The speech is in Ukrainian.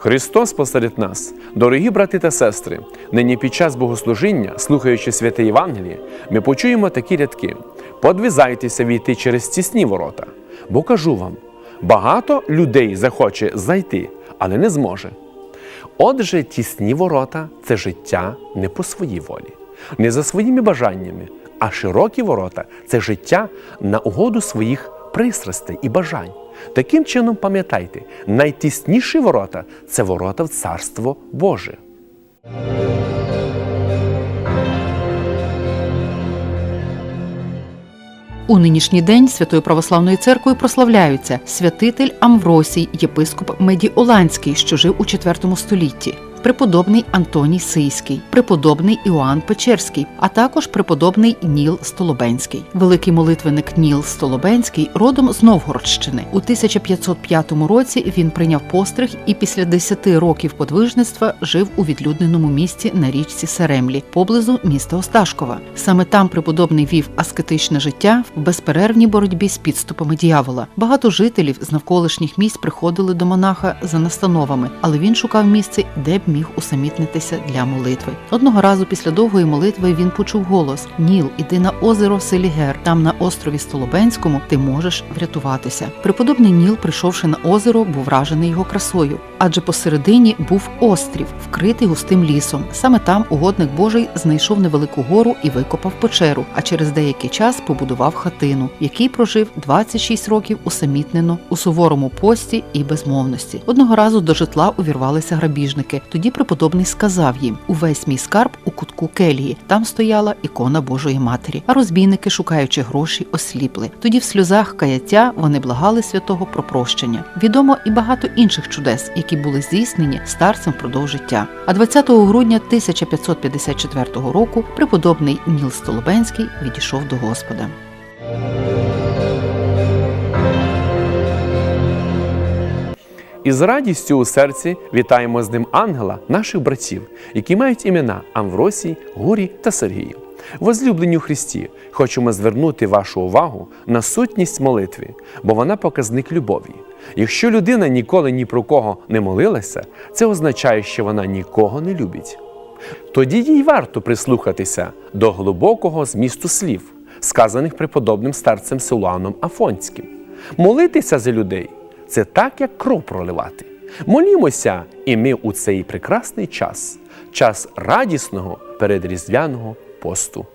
Христос посеред нас, дорогі брати та сестри, нині під час богослужіння, слухаючи святе Євангеліє, ми почуємо такі рядки: подвизайтеся війти через тісні ворота, бо кажу вам, багато людей захоче зайти, але не зможе. Отже, тісні ворота це життя не по своїй волі, не за своїми бажаннями, а широкі ворота це життя на угоду своїх пристрастей і бажань. Таким чином, пам'ятайте, найтісніші ворота це ворота в Царство Боже. У нинішній день Святою Православною церквою прославляються святитель Амвросій, єпископ Медіоланський, що жив у IV столітті. Преподобний Антоній Сийський, преподобний Іоанн Печерський, а також преподобний Ніл Столобенський. Великий молитвенник Ніл Столобенський родом з Новгородщини. У 1505 році він прийняв постриг і після 10 років подвижництва жив у відлюдненому місті на річці Серемлі, поблизу міста Осташкова. Саме там преподобний вів аскетичне життя в безперервній боротьбі з підступами діявола. Багато жителів з навколишніх місць приходили до монаха за настановами, але він шукав місце, де б міг усамітнитися для молитви. Одного разу після довгої молитви він почув голос: Ніл, іди на озеро Селігер. Там на острові Столобенському ти можеш врятуватися. Преподобний Ніл, прийшовши на озеро, був вражений його красою, адже посередині був острів, вкритий густим лісом. Саме там угодник Божий знайшов невелику гору і викопав печеру. А через деякий час побудував хатину, в якій прожив 26 років усамітнено у суворому пості і безмовності. Одного разу до житла увірвалися грабіжники. Тоді преподобний сказав їм: увесь мій скарб у кутку келії. Там стояла ікона Божої Матері. А розбійники, шукаючи гроші, осліпли. Тоді в сльозах каяття вони благали святого про прощення. Відомо і багато інших чудес, які були здійснені старцем впродовж життя. А 20 грудня 1554 року преподобний Ніл Столобенський відійшов до Господа. І з радістю у серці вітаємо з ним ангела, наших братів, які мають імена Амвросій, Гурій та Сергій. Возлюблені у Христі, хочемо звернути вашу увагу на сутність молитви, бо вона показник любові. Якщо людина ніколи ні про кого не молилася, це означає, що вона нікого не любить. Тоді їй варто прислухатися до глибокого змісту слів, сказаних преподобним старцем Силуаном Афонським. Молитися за людей це так, як кров проливати. Молімося і ми у цей прекрасний час, час радісного передріздвяного posto.